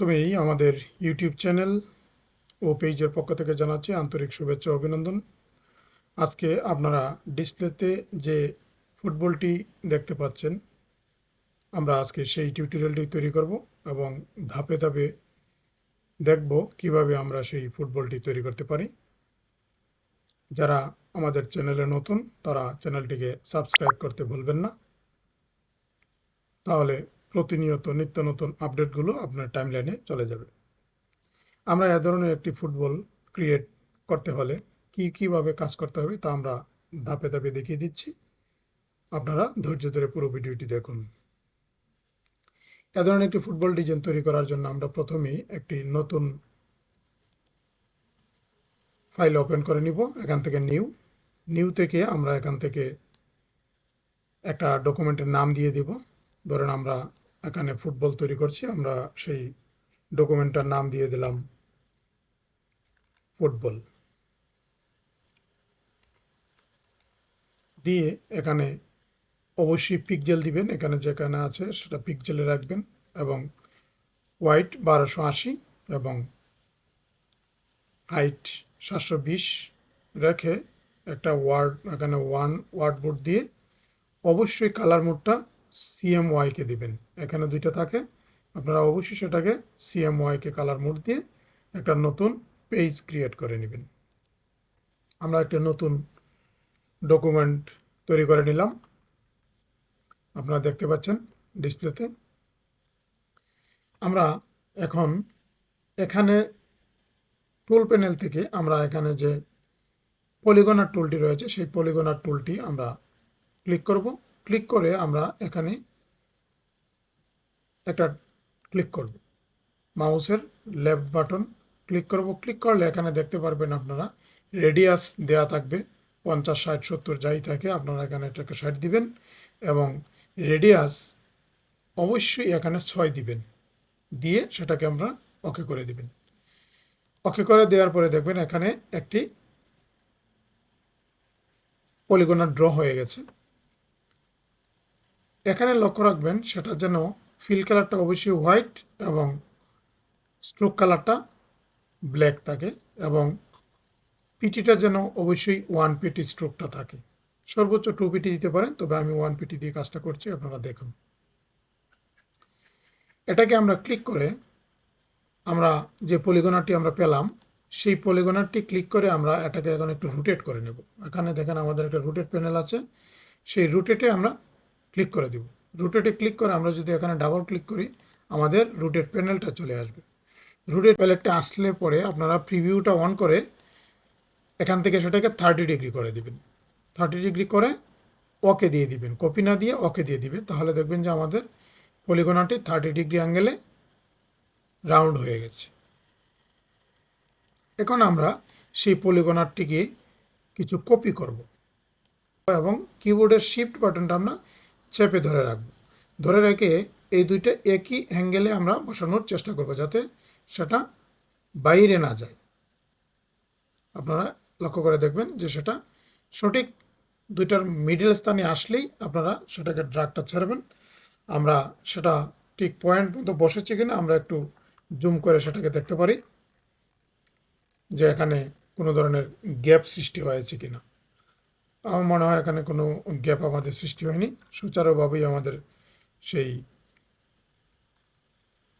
প্রথমেই আমাদের YouTube channel ও পেজের পক্ষ থেকে জানাচ্ছি আন্তরিক শুভেচ্ছা অভিনন্দন। আজকে আপনারা ডিসপ্লেতে যে ফুটবলটি দেখতে পাচ্ছেন, আমরা আজকে সেই টিউটোরিয়ালটি তৈরি করব এবং ধাপে ধাপে দেখব কীভাবে আমরা সেই ফুটবলটি তৈরি করতে পারি। যারা আমাদের চ্যানেলে নতুন, তারা চ্যানেলটিকে সাবস্ক্রাইব করতে ভুলবেন না। তাহলে প্রতিনিয়ত নিত্য নতুন আপডেটগুলো আপনার টাইমলাইনে চলে যাবে। আমরা এ ধরনের একটি ফুটবল ক্রিয়েট করতে হলে কি কীভাবে কাজ করতে হবে তা আমরা ধাপে ধাপে দেখিয়ে দিচ্ছি। আপনারা ধৈর্য ধরে পুরো ভিডিওটি দেখুন। এ ধরনের একটি ফুটবল ডিজাইন তৈরি করার জন্য আমরা প্রথমেই একটি নতুন ফাইল ওপেন করে নিব। এখান থেকে নিউ নিউ থেকে আমরা এখান থেকে একটা ডকুমেন্টের নাম দিয়ে দিব। ধরেন আমরা এখানে ফুটবল তৈরি করছি, আমরা সেই ডকুমেন্টটার নাম দিয়ে দিলাম ফুটবল। দিয়ে এখানে অবশ্যই পিকজেল দিবেন, এখানে যেখানে আছে সেটা পিকজেলে রাখবেন এবং হোয়াইট বারোশো আশি এবং হাইট সাতশো বিশ রেখে একটা ওয়ার্ড এখানে ওয়ান ওয়ার্ড বোর্ড দিয়ে অবশ্যই কালার মোডটা সিএমওয়াইকে দিবেন। এখানে দুইটা থাকে। আপনারা অবশ্যই সেটাকে সিএমওয়াইকে কালার মোড দিয়ে একটা নতুন পেজ ক্রিয়েট করে নেবেন। আমরা একটা নতুন ডকুমেন্ট তৈরি করে নিলাম। আপনারা দেখতে পাচ্ছেন ডিসপ্লেতে আমরা এখন এখানে টুল প্যানেল থেকে আমরা এখানে যে পলিগনার টুলটি রয়েছে, সেই পলিগনার টুলটি আমরা ক্লিক করব। ক্লিক করে আমরা এখানে একটা ক্লিক করব। মাউসের লেফট বাটন ক্লিক করব। ক্লিক করলে এখানে দেখতে পারবেন আপনারা রেডিয়াস দেয়া থাকবে। পঞ্চাশ, ষাট, সত্তর যাই থাকে, আপনারা এখানে এটাকে ষাট দিবেন এবং রেডিয়াস অবশ্যই এখানে ছয় দিবেন। দিয়ে সেটাকে আমরা ওকে করে দিবেন। ওকে করে দেওয়ার পরে দেখবেন এখানে একটি পলিগোনার ড্র হয়ে গেছে। এখানে লক্ষ্য রাখবেন, সেটা যেন ফিল কালারটা অবশ্যই হোয়াইট এবং স্ট্রোক কালারটা ব্ল্যাক থাকে এবং পিটিটা যেন অবশ্যই ওয়ান পিটি স্ট্রোকটা থাকে। সর্বোচ্চ টু পিটি দিতে পারেন, তবে আমি ওয়ান পিটি দিয়ে কাজটা করছি, আপনারা দেখুন। এটাকে আমরা ক্লিক করে আমরা যে পলিগোনারটি আমরা পেলাম, সেই পলিগোনারটি ক্লিক করে আমরা এটাকে এখন একটু রুটেট করে নেব। এখানে দেখেন আমাদের একটা রুটেট প্যানেল আছে, সেই রুটেটে আমরা ক্লিক করে দিব। রুটেটে ক্লিক করে আমরা যদি এখানে ডাবল ক্লিক করি, আমাদের রুটেট প্যানেলটা চলে আসবে। রুটেট প্যানেলটা আসলে পরে আপনারা প্রিভিউটা অন করে এখান থেকে সেটাকে থার্টি ডিগ্রি করে দিবেন। থার্টি ডিগ্রি করে ওকে দিয়ে দিবেন। কপি না দিয়ে ওকে দিয়ে দিবেন। তাহলে দেখবেন যে আমাদের পলিগোনাটি থার্টি ডিগ্রি অ্যাঙ্গেলে রাউন্ড হয়ে গেছে। এখন আমরা সেই পলিগোনারটিকে কিছু কপি করব। এবং কিবোর্ডের শিফট বাটনটা আমরা চেপে ধরে রাখব। ধরে রেখে এই দুইটা একই অ্যাঙ্গেলে আমরা বসানোর চেষ্টা করব যাতে সেটা বাইরে না যায়। আপনারা লক্ষ্য করে দেখবেন যে সেটা সঠিক দুইটার মিডল স্থানে আসলেই আপনারা সেটাকে ড্রাগটা ছাড়বেন। আমরা সেটা ঠিক পয়েন্ট মতো বসেছে কিনা আমরা একটু জুম করে সেটাকে দেখতে পারি যে এখানে কোনো ধরনের গ্যাপ সৃষ্টি হয়েছে কিনা। আমার মনে হয় এখানে কোনো গ্যাপ আমাদের সৃষ্টি হয়নি। সুচারুভাবেই আমাদের সেই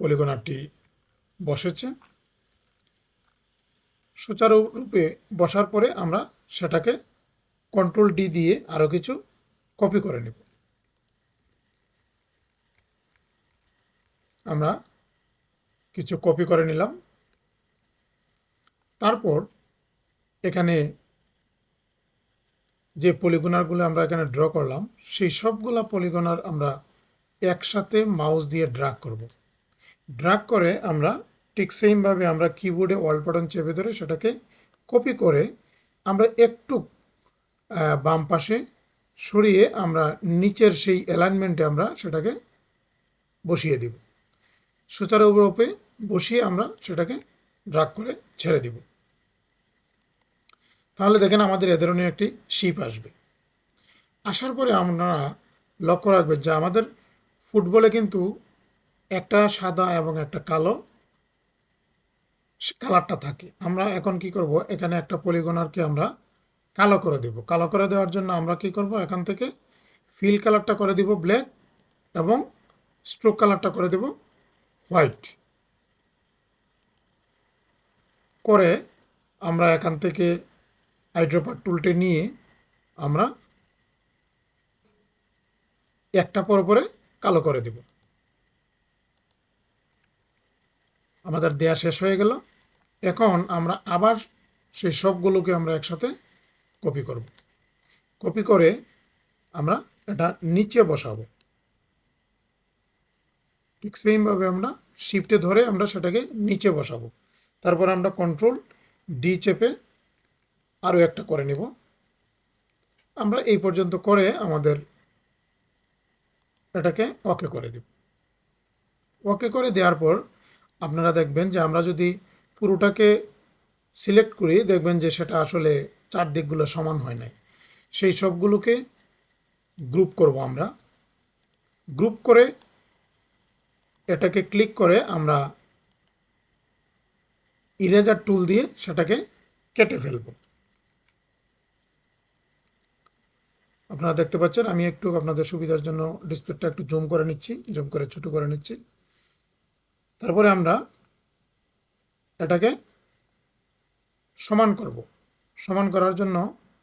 পলিগোনারটি বসেছে। সুচারুরূপে বসার পরে আমরা সেটাকে কন্ট্রোল ডি দিয়ে আরও কিছু কপি করে নেব। আমরা কিছু কপি করে নিলাম। তারপর এখানে যে পলিগোনারগুলো আমরা এখানে ড্র করলাম, সেই সবগুলা পলিগোনার আমরা একসাথে মাউস দিয়ে ড্রাগ করব। ড্রাগ করে আমরা ঠিক সেমভাবে আমরা কিবোর্ডে অল বাটন চেপে ধরে সেটাকে কপি করে আমরা একটু বাম পাশে সরিয়ে আমরা নিচের সেই অ্যালাইনমেন্টে আমরা সেটাকে বসিয়ে দিব। সুচারুরূপে বসিয়ে আমরা সেটাকে ড্রাগ করে ছেড়ে দিব। তাহলে দেখেন আমাদের এ ধরনের একটি শিপ আসবে। আসার পরে আপনারা লক্ষ্য রাখবেন যে আমাদের ফুটবলে কিন্তু একটা সাদা এবং একটা কালো কালারটা থাকে। আমরা এখন কি করব? এখানে একটা পলিগনারকে আমরা কালো করে দেব। কালো করে দেওয়ার জন্য আমরা কি করব? এখান থেকে ফিল কালারটা করে দিব ব্ল্যাক এবং স্ট্রোক কালারটা করে দেব হোয়াইট করে আমরা এখান থেকে আইড্রোপার টুলটে নিয়ে আমরা একটা পর পরে কালো করে দেব। আমাদের দেয়া শেষ হয়ে গেল। এখন আমরা আবার সেই সবগুলোকে আমরা একসাথে কপি করব। কপি করে আমরা এটা নিচে বসাবো। ঠিক সেমভাবে আমরা শিফটে ধরে আমরা সেটাকে নিচে বসাবো। তারপর আমরা কন্ট্রোল ডি চেপে আরও একটা করে নিব। আমরা এই পর্যন্ত করে আমাদের এটাকে ওকে করে দেব। ওকে করে দেওয়ার পর আপনারা দেখবেন যে আমরা যদি পুরোটাকে সিলেক্ট করি, দেখবেন যে সেটা আসলে চারদিকগুলো সমান হয় নাই। সেই সবগুলোকে গ্রুপ করব আমরা। গ্রুপ করে এটাকে ক্লিক করে আমরা ইরেজার টুল দিয়ে সেটাকে কেটে ফেলব। আপনারা দেখতে পাচ্ছেন, আমি একটু আপনাদের সুবিধার জন্য ডিসপ্লেটা একটু জুম করে নিচ্ছি, জুম করে ছোটো করে নিচ্ছি। তারপরে আমরা এটাকে সমান করব। সমান করার জন্য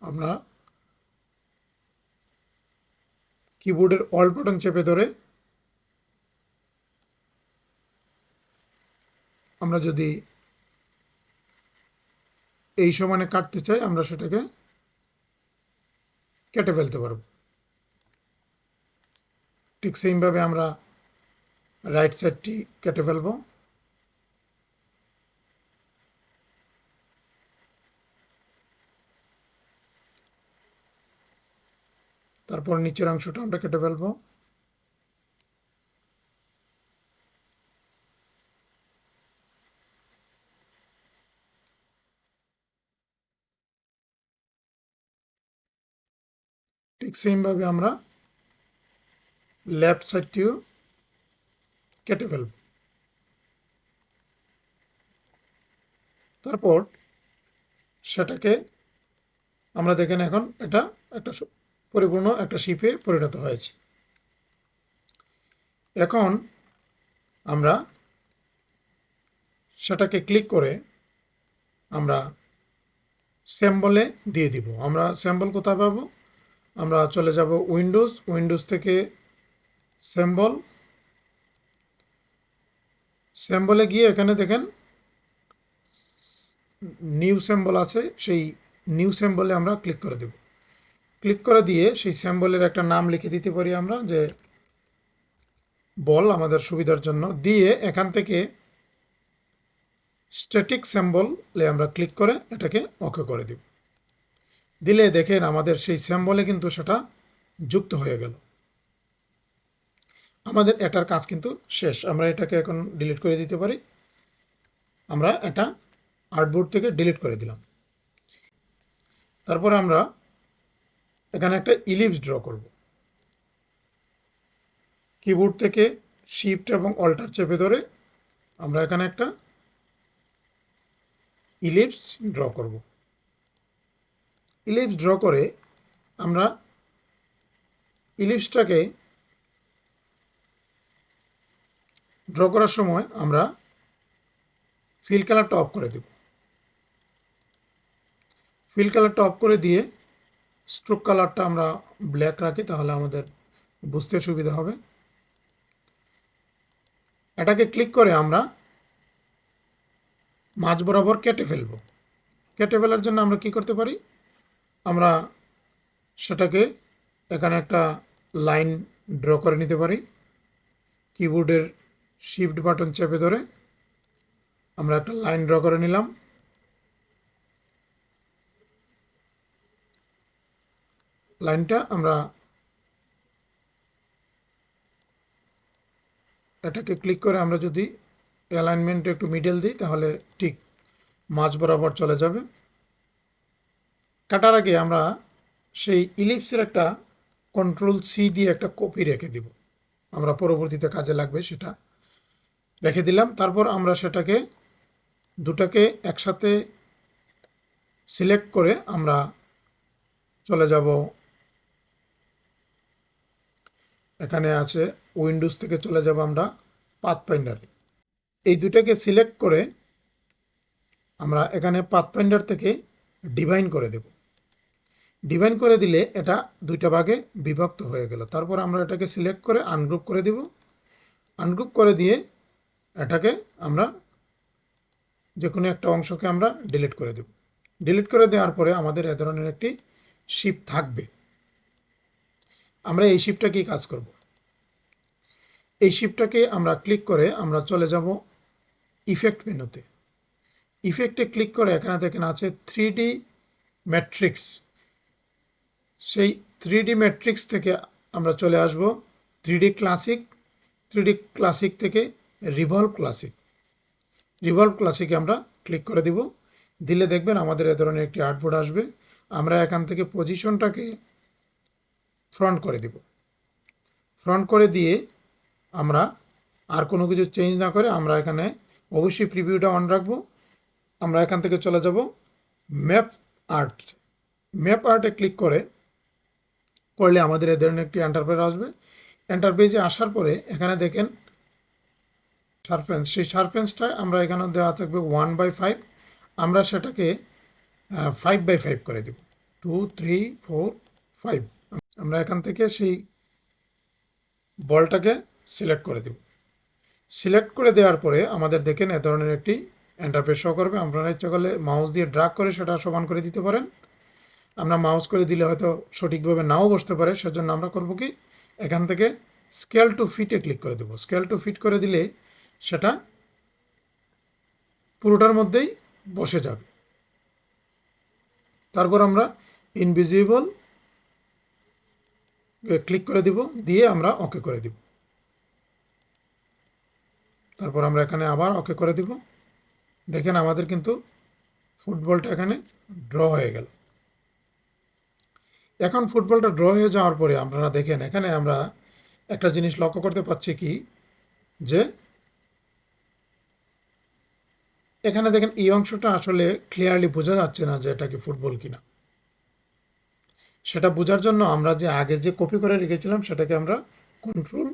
আপনারা কিবোর্ডের অল বাটন চেপে ধরে আমরা যদি এই সমানে কাটতে চাই, আমরা সেটাকে কেটে ফেলতে পারব। ঠিক সেইভাবে আমরা রাইট সাইডটি কেটে ফেলব। তারপর নিচের অংশটা আমরা কেটে ফেলব। ঠিক সেমভাবে আমরা লেফট সাইডটিও কেটে ফেলব। তারপর সেটাকে আমরা দেখেন এখন এটা একটা পরিপূর্ণ একটা শিপে পরিণত হয়েছে। এখন আমরা সেটাকে ক্লিক করে আমরা স্যাম্বলে দিয়ে দিব। আমরা স্যাম্বল কোথায় পাবো? আমরা চলে যাব উইন্ডোজ উইন্ডোজ থেকে স্যাম্বল স্যাম্বলে গিয়ে এখানে দেখেন, নিউ স্যাম্বল আছে, সেই নিউ স্যাম্বলে আমরা ক্লিক করে দেব। ক্লিক করে দিয়ে সেই স্যাম্বলের একটা নাম লিখে দিতে পারি আমরা, যে বল আমাদের সুবিধার জন্য। দিয়ে এখান থেকে স্ট্যাটিক স্যাম্বলে আমরা ক্লিক করে এটাকে ওকে করে দেব। দিলে দেখেন আমাদের সেই স্যাম্বলে কিন্তু সেটা যুক্ত হয়ে গেল। আমাদের এটার কাজ কিন্তু শেষ। আমরা এটাকে এখন ডিলিট করে দিতে পারি। আমরা এটা আর্টবোর্ড থেকে ডিলিট করে দিলাম। তারপরে আমরা এখানে একটা ইলিপস ড্র করব। কিবোর্ড থেকে শিফট এবং অল্টার চেপে ধরে আমরা এখানে একটা ইলিপস ড্র করব। ইলিপস ড্র করে আমরা ইলিপসটাকে ড্র করার সময় আমরা ফিল কালারটা অফ করে দেব। ফিল কালারটা অফ করে দিয়ে স্ট্রোক কালারটা আমরা ব্ল্যাক রাখি, তাহলে আমাদের বুঝতে সুবিধা হবে। এটাকে ক্লিক করে আমরা মাঝ বরাবর কেটে ফেলব। কেটে ফেলার জন্য আমরা কি করতে পারি? আমরা সেটাকে এখানে একটা লাইন ড্র করে নিতে পারি। কিবোর্ডের শিফট বাটন চেপে ধরে আমরা একটা লাইন ড্র করে নিলাম। লাইনটা আমরা এটাকে ক্লিক করে আমরা যদি অ্যালাইনমেন্টে একটু মিডল দিই, তাহলে ঠিক মাঝ বরাবর চলে যাবে। কাটার আগে আমরা সেই ইলিপসের একটা কন্ট্রোল সি দিয়ে একটা কপি রেখে দিব। আমরা পরবর্তীতে কাজে লাগবে সেটা রেখে দিলাম। তারপর আমরা সেটাকে দুটাকে একসাথে সিলেক্ট করে আমরা চলে যাব। এখানে আছে উইন্ডোজ থেকে চলে যাব আমরা পাথফাইন্ডারে এই দুটাকে সিলেক্ট করে আমরা এখানে পাথফাইন্ডার থেকে ডিভাইন করে দেব। ডিভাইন করে দিলে এটা দুইটা ভাগে বিভক্ত হয়ে গেল। তারপর আমরা এটাকে সিলেক্ট করে আনগ্রুপ করে দিব। আনগ্রুপ করে দিয়ে এটাকে আমরা যে কোনো একটা অংশকে আমরা ডিলিট করে দেব। ডিলিট করে দেওয়ার পরে আমাদের এ ধরনের একটি শিপ থাকবে। আমরা এই শিপটা কি কাজ করব। এই শিপটাকে আমরা ক্লিক করে আমরা চলে যাব ইফেক্ট মেনুতে ইফেক্টে ক্লিক করে এখানে দেখেন আছে থ্রি ম্যাট্রিক্স সেই থ্রি ডি ম্যাট্রিক্স থেকে আমরা চলে আসব। Three D classic three D classic থেকে রিভলভ ক্লাসিক রিভলভ ক্লাসিকে আমরা ক্লিক করে দিব। দিলে দেখবেন আমাদের এ ধরনের একটি আর্টবোর্ড আসবে। আমরা এখান থেকে পজিশনটাকে ফ্রন্ট করে দিব। ফ্রন্ট করে দিয়ে আমরা আর কোনো কিছু চেঞ্জ না করে আমরা এখানে অবশ্যই প্রিভিউটা অন রাখব। আমরা এখান থেকে চলে যাব ম্যাপ আর্ট ম্যাপ আর্টে ক্লিক করে করলে আমাদের এ ধরনের একটি এন্টারপ্রাইজ আসবে। এন্টারপ্রাইজে আসার পরে এখানে দেখেন সারফেন্স সেই সারফেন্সটা আমরা এখানে দেওয়া থাকবে ওয়ান বাই ফাইভ আমরা সেটাকে ফাইভ বাই ফাইভ করে দেব। টু থ্রি ফোর ফাইভ আমরা এখান থেকে সেই বলটাকে সিলেক্ট করে দেব। সিলেক্ট করে দেওয়ার পরে আমাদের দেখেন এ ধরনের একটি এন্টারপ্রেস শো করবে। আপনারা ইচ্ছা করলে মাউস দিয়ে ড্রাগ করে সেটা সমান করে দিতে পারেন। আমরা মাউস করে দিলে হয়তো সঠিকভাবে নাও বসতে পারে, সেজন্য আমরা করব কি? এখান থেকে স্কেল টু ফিটে ক্লিক করে দেবো। স্কেল টু ফিট করে দিলে সেটা পুরোটার মধ্যেই বসে যাবে। তারপর আমরা ইনভিজিবল ক্লিক করে দিব, দিয়ে আমরা ওকে করে দিব। তারপর আমরা এখানে আবার ওকে করে দিব। দেখেন আমাদের কিন্তু ফুটবলটা এখানে ড্র হয়ে গেল। এখন ফুটবলটা ড্র হয়ে যাওয়ার পরে আপনারা দেখেন, এখানে আমরা একটা জিনিস লক্ষ্য করতে পারছি কি? যে এখানে দেখেন এই অংশটা আসলে ক্লিয়ারলি বোঝা যাচ্ছে না যে এটা কি ফুটবল কিনা। সেটা বোঝার জন্য আমরা যে আগে যে কপি করে রেখেছিলাম, সেটাকে আমরা কন্ট্রোল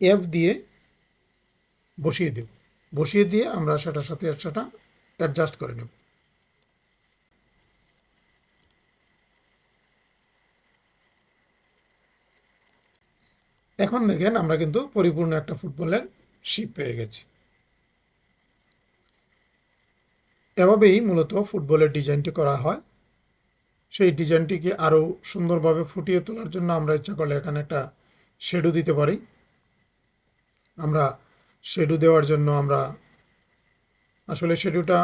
এফ দিয়ে বসিয়ে দেব। বসিয়ে দিয়ে আমরা সেটার সাথে সেটা অ্যাডজাস্ট করে নেব। এখন দেখেন আমরা কিন্তু পরিপূর্ণ একটা ফুটবলের শিপ পেয়ে গেছি। এভাবেই মূলত ফুটবলের ডিজাইনটি করা হয়। সেই ডিজাইনটিকে আরও সুন্দরভাবে ফুটিয়ে তোলার জন্য আমরা ইচ্ছা করলে এখানে একটা শেডু দিতে পারি। আমরা শেডু দেওয়ার জন্য আমরা আসলে শেডুটা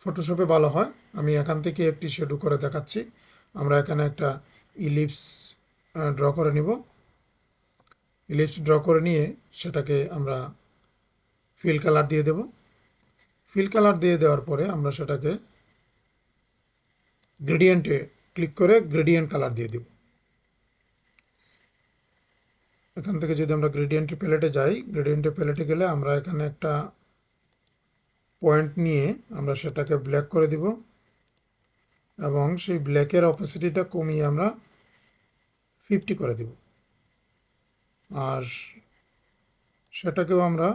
ফটোশপে ভালো হয়। আমি এখান থেকে একটি শেডু করে দেখাচ্ছি। আমরা এখানে একটা ইলিপস ড্র করে নিব। ইলিপস ড্র করে নিয়ে সেটাকে আমরা ফিল কালার দিয়ে দেব। ফিল কালার দিয়ে দেওয়ার পরে আমরা সেটাকে গ্রেডিয়েন্টে ক্লিক করে গ্রেডিয়েন্ট কালার দিয়ে দেব। এখান থেকে যদি আমরা গ্রেডিয়েন্ট প্যালেটে যাই গ্রেডিয়েন্টে প্যালেটে গেলে আমরা এখানে একটা পয়েন্ট নিয়ে আমরা সেটাকে ব্ল্যাক করে দিব এবং সেই ব্ল্যাকের অপোসিটিটা কমিয়ে আমরা ফিফটি করে দিব। আর সেটাকেও আমরা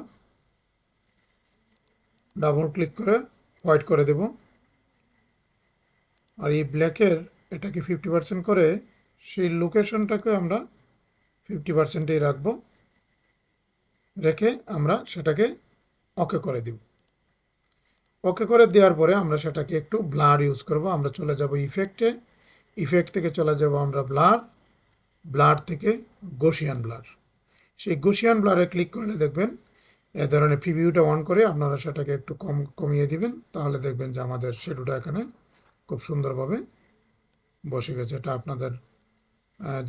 ডাবল ক্লিক করে হোয়াইট করে দেব। আর এই ব্ল্যাকের এটাকে ফিফটি পার্সেন্ট করে সেই লোকেশনটাকে আমরা ফিফটি পার্সেন্টেই রাখব। রেখে আমরা সেটাকে ওকে করে দিব। ওকে করে দেওয়ার পরে আমরা সেটাকে একটু ব্লার ইউজ করব। আমরা চলে যাব ইফেক্টে ইফেক্ট থেকে চলে যাব আমরা ব্লার ব্লার থেকে গোশিয়ান ব্লার সেই গুশিয়ান ব্লারে ক্লিক করলে দেখবেন, এ ধরনের প্রিভিউটা অন করে আপনারা সেটাকে একটু কম, কমিয়ে দিবেন। তাহলে দেখবেন যে আমাদের শেডুটা এখানে খুব সুন্দরভাবে বসে গেছে। এটা আপনাদের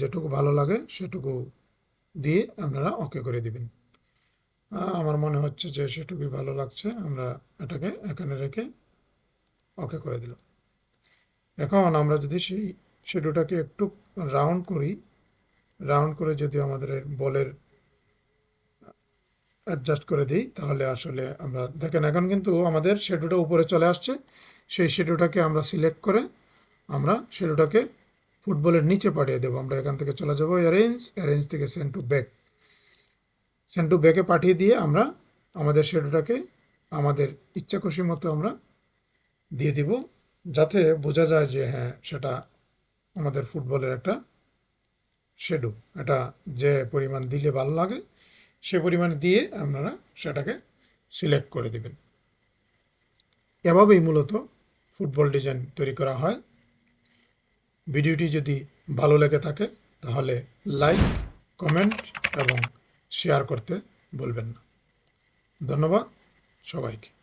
যেটুকু ভালো লাগে সেটুকু দিয়ে আপনারা ওকে করে দিবেন। আমার মনে হচ্ছে যে সেটুকুই ভালো লাগছে। আমরা এটাকে এখানে রেখে ওকে করে দিলাম। এখন আমরা যদি সেই শেডুটাকে একটু রাউন্ড করি রাউন্ড করে যদি আমাদের বলের অ্যাডজাস্ট করে দিই, তাহলে আসলে আমরা, দেখেন এখন কিন্তু আমাদের শেডুটা উপরে চলে আসছে, সেই শেডুটাকে আমরা সিলেক্ট করে আমরা শেডুটাকে ফুটবলের নিচে পাঠিয়ে দেবো। আমরা এখান থেকে চলে যাব অ্যারেঞ্জ অ্যারেঞ্জ থেকে send to back send to ব্যাকে পাঠিয়ে দিয়ে আমরা আমাদের শেডুটাকে আমাদের ইচ্ছা খুশি মতো আমরা দিয়ে দিব, যাতে বোঝা যায় যে হ্যাঁ সেটা আমাদের ফুটবলের একটা শেডু এটা যে পরিমাণ দিলে ভালো লাগে সে পরিমাণ দিয়ে আপনারা সেটাকে সিলেক্ট করে দেবেন। এভাবেই মূলত ফুটবল ডিজাইন তৈরি করা হয়। ভিডিওটি যদি ভালো লেগে থাকে, তাহলে লাইক কমেন্ট এবং শেয়ার করতে বলবেন না। ধন্যবাদ সবাইকে।